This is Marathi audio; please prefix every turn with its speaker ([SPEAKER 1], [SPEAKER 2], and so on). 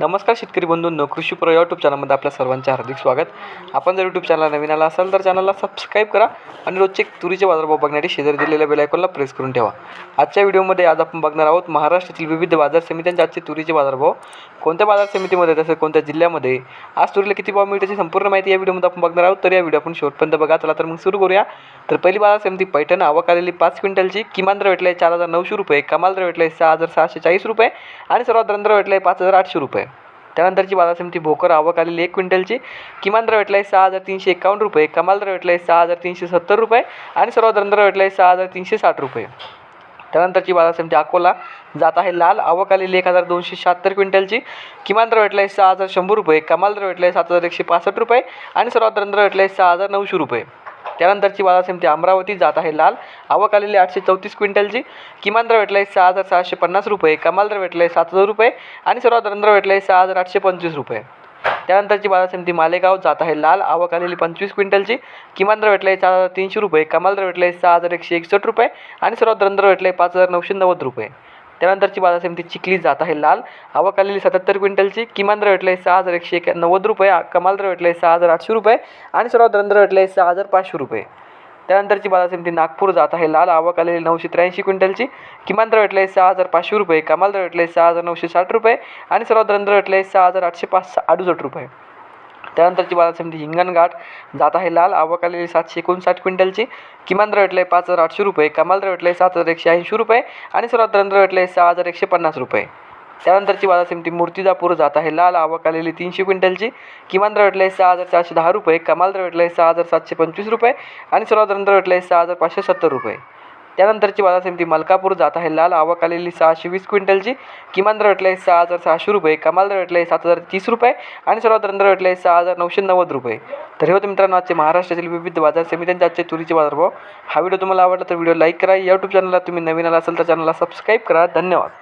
[SPEAKER 1] नमस्कार शेतकरी बंधूंनो कृषी प्रो यूट्यूब चॅनलमध्ये आपल्या सर्वांचे हार्दिक स्वागत. आपण जर यूट्यूब चॅनल नवीन आला असाल तर चॅनलला सबस्क्राईब करा आणि रोजचे तुरीचे बाजारभाव बघण्यासाठी शेजारी दिलेल्या बेलायकॉनला प्रेस करून ठेवा. आजच्या व्हिडिओमध्ये आज आपण बघणार आहोत महाराष्ट्रातील विविध बाजार समित्यांचे आजचे तुरीचे बाजारभाव. कोणत्या बाजार समितीमध्ये तसेच कोणत्या जिल्ह्यामध्ये? आज तुरीला किती भाव मिळते संपूर्ण माहिती या व्हिडिओमध्ये आपण बघणार आहोत. तर या व्हिडिओ आपण शेवटपर्यंत बघा. चला तर मग सुरू करूया. तर पहिली बाजार समिती पैठण आवक आलेली पाच क्विंटलची. किमान दर भेटले चार हजार नऊशे रुपये. कमाल दर आहे सहा हजार सहाशे चाळीस रुपये. आणि सर्वात दर आहे पाच हजार आठशे रुपये. त्यानंतरची बाजार समिती भोकर आवक आलेली एक क्विंटलची. किमान दर भेटला आहे सहा हजार तीनशे एकावन्न रुपये. कमाल दर भेटला आहे सहा हजार तीनशे सत्तर रुपये आणि सर्वात दर भेटला आहे सहा हजार तीनशे साठ रुपये. त्यानंतरची बाजार समिती अकोला जात आहे. लाल आवक आलेली एक हजार दोनशे शहात्तर क्विंटलची. किमान दर भेटला आहे सहा हजार शंभर रुपये. कमाल दर भेटला आहे सात हजार एकशे पासष्ट रुपये आणि सर्वात दर भेटला आहे सहा हजार नऊशे रुपये. त्यानंतरची बाजार समिती अमरावती जात आहे लाल. आवक आलेली आठशे चौतीस क्विंटलची. किमान दर भेटला आहे सहा हजार सहाशे पन्नास रुपये. कमाल दर भेटला आहे सात हजार रुपये. आणि सर्वात दर भेटला आहे सहा हजार आठशे पंचवीस रुपये. त्यानंतरची बाजार समिती मालेगाव जात आहे लाल. आवक आलेली पंचवीस क्विंटलची. किमान दर भेटला आहे चार हजार तीनशे रुपये. कमाल दर भेटला आहे सहा हजार एकशे एकसष्ट रुपये. आणि सर्वात दर भेटला आहे पाच हजार नऊशे नव्वद रुपये. त्यानंतरची बाजार समिती चिखली जात आहे. लाल आवक आलेली सत्याहत्तर क्विंटलची किमान दर भेटला आहे सहा हजार एकशे एक नव्वद रुपये कमाल दर भेटला आहे सहा हजार आठशे रुपये आणि सर्वात दर भेटला आहे सहा हजार पाचशे रुपये. त्यानंतरची बाजार समिती नागपूर जात आहे. लाल आवक आलेली नऊशे त्र्याऐंशी क्विंटलची किमान दर आहे सहा हजार पाचशे रुपये कमाल दर भेटले सहा हजार नऊशे साठ रुपये आणि सर्वात दर आहे सहा हजार आठशे पाच अडुसष्ट रुपये. त्यानंतरची बाजार समिती हिंगणघाट. जात आहे लाल आवक आलेली सातशे एकोणसाठ क्विंटलची. किमान दर आहे पाच हजार आठशे रुपये. कमाल दर आहे सात हजार एकशे ऐंशी रुपये. आणि सर्वात दर आहे सहा हजार एकशे पन्नास रुपये. त्यानंतरची बाजार समिती मूर्तिजापूर जात आहे लाल आवक आलेली तीनशे क्विंटलची. किमान दर आहे सहा हजार चारशे दहा रुपये. कमाल दर आहे सहा हजार सातशे पंचवीस रुपये. आणि सर्वात दर आहे सहा हजार पाचशे सत्तर रुपये. त्यानंतरची बाजार समिती मलकापूर जात आहे. लाल आवक आलेली सहाशे वीस क्विंटलची. किमान दर वाटले सहा हजार सहाशे रुपये. कमाल दर वाटले सात हजार तीस रुपये. आणि सर्वात दर वाटले सहा हजार नऊशे नव्वद रुपये. तर हे होते मित्रांनो आजचे महाराष्ट्रातील विविध बाजार समित्यांचे आजचे तुरीचे बाजारभाव. हा व्हिडिओ तुम्हाला आवडला तर व्हिडिओ लाईक करा. यूट्यूब चॅनलला तुम्ही नवीन आला असेल तर चॅनलला सबस्क्राईब करा. धन्यवाद.